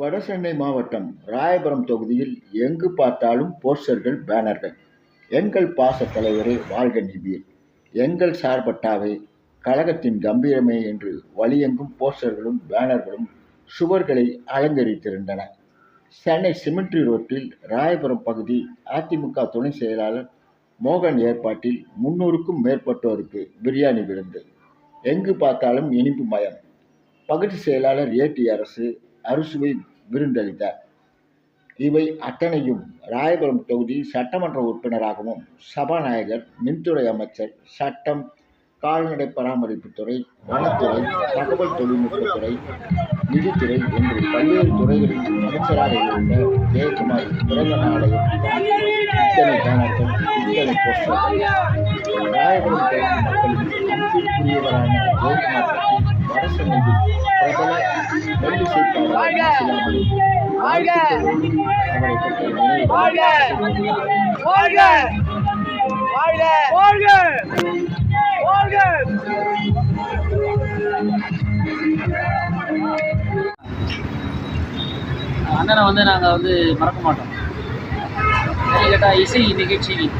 வடசென்னை மாவட்டம் ராயபுரம் தொகுதியில் எங்கு பார்த்தாலும் போஸ்டர்கள் பேனர்கள். எங்கள் பாச தலைவரே வாழ்க நிபீர் எங்கள் சார்பட்டாவே கழகத்தின் கம்பீரமே என்று வழியெங்கும் போஸ்டர்களும் பேனர்களும் சுவர்களை அலங்கரித்திருந்தன. சென்னை சிமெண்ட்ரி ரோட்டில் ராயபுரம் பகுதி அதிமுக துணை செயலாளர் மோகன் ஏற்பாட்டில் முன்னூறுக்கும் மேற்பட்டோருக்கு பிரியாணி விருந்து. எங்கு பார்த்தாலும் இனிப்பு மயம். பகுதி செயலாளர் ஏடி அரசு அறுசுவை விருந்தளித்தார். இவை அத்தனையும் ராயபுரம் தொகுதி சட்டமன்ற உறுப்பினராகவும் சபாநாயகர் மின்துறை அமைச்சர் சட்டம் கால்நடை பராமரிப்புத்துறை வனத்துறை தகவல் தொழில்நுட்பத்துறை நிதித்துறை என்று பல்வேறு துறைகளில் அமைச்சராக இருந்த ஜெயக்குமார் பிறந்த நாளையும் இத்தனை பேனர்கள் இத்தனை போஸ்டர்கள் ராயபுரம் தொகுதி மக்களின் அன்பிற்குரியவரான ஜெயக்குமார் பற்றி வடசென்னையில் பிரபல வாழ்க அண்ணனை வந்து நாங்கள் வந்து மறக்க மாட்டோம். கேட்டால் இசை நிகழ்ச்சிகள்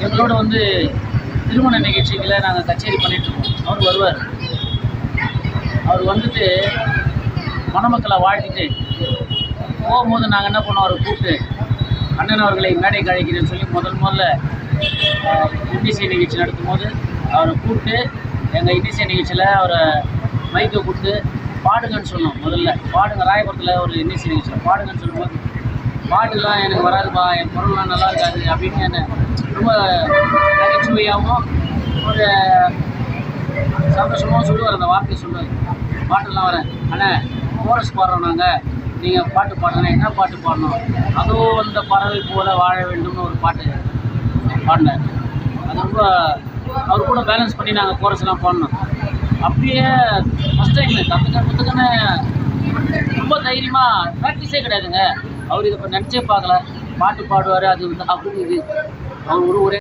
எங்களோட வந்து திருமண நிகழ்ச்சிகளை நாங்கள் கச்சேரி பண்ணிட்டு இருக்கோம். அவர் வருவார். அவர் வந்துட்டு மணமக்களை வாழ்த்திட்டு போகும்போது நாங்கள் என்ன பண்ணோம்? அவரை கூப்பிட்டு அண்ணன் அவர்களை மேடைக்கு அழைக்கிறேன்னு சொல்லி முதல் முதல்ல இன்னிசை நிகழ்ச்சி நடத்தும் போது அவரை கூப்பிட்டு எங்கள் இன்னிசை நிகழ்ச்சியில் அவரை மைக்கை கொடுத்து பாடுங்கன்னு சொன்னோம் முதல்ல. பாடுங்க ராயபுரத்தில் ஒரு இன்னிசை நிகழ்ச்சியில் பாடுங்கன்னு சொல்லும்போது பாட்டுலாம் எனக்கு வராதுப்பா என் பொருள்லாம் நல்லா இருக்காது அப்படின்னு என்ன ரொம்ப நகைச்சுவையாகவும் ஒரு சந்தோஷமாகவும் சொல்லுவார் அந்த வார்த்தையை சொல்லுவார். பாட்டுலாம் வரேன் அண்ணே கோரஸ் பாடுறோம் நாங்கள் நீங்கள் பாட்டு பாடுறோன்னா என்ன பாட்டு பாடணும்? அதோ அந்த பறவை போல வாழ வேண்டும்னு ஒரு பாட்டு பாடினார் அது ரொம்ப அவர் கூட பேலன்ஸ் பண்ணி நாங்கள் கோரஸ்லாம் பாடினோம். அப்படியே ஃபஸ்ட் டைம் கற்றுக்க கற்றுக்கன்னு ரொம்ப தைரியமாக ப்ராக்டிஸே கிடையாதுங்க. அவர் இதை இப்போ நினச்சே பார்க்கல. பாட்டு பாடுவார் அது வந்து அப்படின்னு இது. அவர் ஒரு ஒரே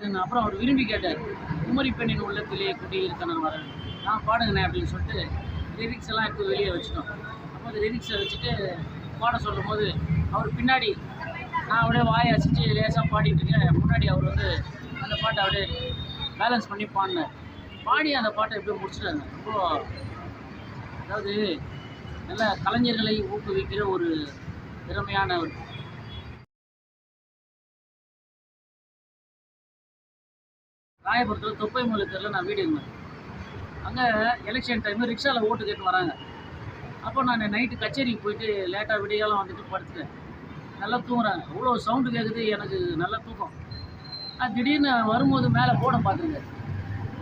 பாட்டுன்னு அப்புறம் அவர் விரும்பி கேட்டார். குமரி பெண்ணின் உள்ளத்திலே குடியிருக்கணும் வர நான் பாடுங்கண்ணே அப்படின்னு சொல்லிட்டு லிரிக்ஸ் எல்லாம் எடுத்து வெளியே வச்சுட்டோம். அப்போ அந்த லிரிக்ஸை வச்சுட்டு பாட சொல்லும் போது அவர் பின்னாடி நான் அப்படியே வாயை அசைச்சு லேசாக பாடிட்டு இருக்கேன். முன்னாடி அவர் வந்து அந்த பாட்டை அப்படியே பேலன்ஸ் பண்ணி பாடினார். பாடி அந்த பாட்டை எப்படியோ முடிச்சிட்டாங்க ரொம்ப அதாவது நல்ல கலைஞர்களை ஊக்குவிக்கிற ஒரு திறமையான ஒரு ராயபுரத்தில் தொப்பை மூலை நான் வீடு இருந்தேன் அங்கே எலெக்ஷன் டைமு ரிக்ஷாவில் ஓட்டு கேட்டு வராங்க. அப்போ நான் நைட்டு கச்சேரிக்கு போயிட்டு லேட்டாக விடியெல்லாம் வந்துட்டு படுத்துட்டேன். நல்லா தூங்குறாங்க. அவ்வளோ சவுண்டு கேட்குது எனக்கு நல்ல தூக்கம். நான் திடீர்னு வரும்போது மேலே போட பார்த்துருங்க.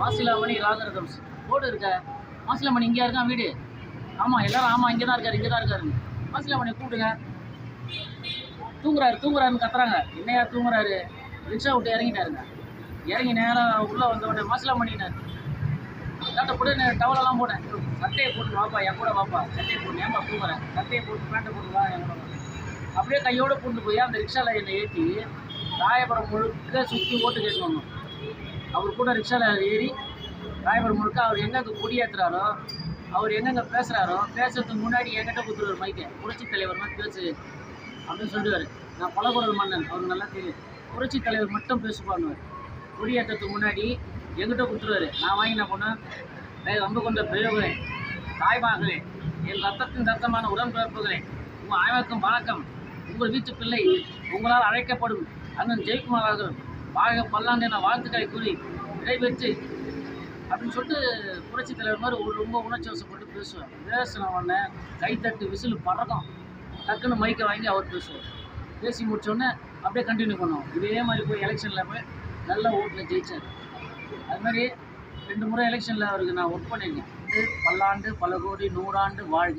வாசிலாமணி ராஜரகம்ஸ் போர்டு இருக்க. மாசிலாமணி இங்கே இருக்கான் வீடு? ஆமாம் எல்லோரும் ஆமாம் இங்கே தான் இருக்கார் இங்கே தான் இருக்காருங்க மாசிலாமணி கூப்பிடுங்க. தூங்குறாரு தூங்குறாருன்னு கத்துறாங்க. என்னையா தூங்குறாரு? ரிக்ஷா விட்டு இறங்கிட்டாருங்க. இறங்கி நேராக உள்ளே வந்த உடனே மாசலாம் பண்ணினார் டாக்டர் போட்டு டவலெல்லாம் போட்டேன். சட்டையை போட்டு வாப்பா என் கூட வாப்பா. சட்டையை போட்டு ஏன்பா தூங்குறேன்? சட்டையை போட்டு பேண்ட்டை போட்டு வா என் கூட அப்படியே கையோடு கொண்டு போய் அந்த ரிக்ஷாவில் என்னை ஏற்றி ராயபுரம் முழுக்க சுற்றி ஓட்டு கேட்டு வந்தோம். அவர் கூட ரிக்ஷாவில் ஏறி ராயபுரம் முழுக்க அவர் எங்கெங்கே கொடியேற்றுறாரோ அவர் எங்கெங்கே பேசுகிறாரோ பேசுறதுக்கு முன்னாடி என்கிட்ட கொடுத்துருவார் மைக்கை புரட்சி தலைவர் மாதிரி பேசு அப்படின்னு சொல்லுவார் நான் பலகுரல் மன்னன் அவருக்கு நல்லா தெரியும். புரட்சி தலைவர் மட்டும் பேசுவான்னுவார் குடியேற்றத்துக்கு முன்னாடி எங்கிட்ட கொடுத்துருவாரு. நான் வாங்கி என்ன பண்ணேன் ரொம்ப கொண்ட பிரயோகங்களே தாய்மார்களே என் ரத்தத்தின் ரத்தமான உடன்பிறப்புகளே உங்கள் அனைவருக்கும் வணக்கம். உங்கள் வீட்டு பிள்ளை உங்களால் அழைக்கப்படும் அண்ணன் ஜெயக்குமார் அவர்கள் வாழ்க பல்லாண்டு என வாழ்த்துக்களை கூறி விடைபெற்று அப்படின்னு சொல்லிட்டு புரட்சி தலைவர் மாதிரி ஒரு ரொம்ப உணர்ச்சி வசப்பட்டு பேசுவார். பேசின உடனே கைத்தட்டு விசில் பறக்கும் டக்குன்னு மைக்கை வாங்கி அவர் பேசுவார். பேசி முடித்தோடனே அப்படியே கண்டினியூ பண்ணுவோம். இதே மாதிரி போய் எலெக்ஷனில் போய் நல்ல ஓட்டில் ஜெயிச்சார். அது மாதிரி ரெண்டு முறை எலெக்ஷனில் அவருக்கு நான் ஒர்க் பண்ணியிருக்கேன் இது பல்லாண்டு பல கோடி நூறாண்டு வாழ்க.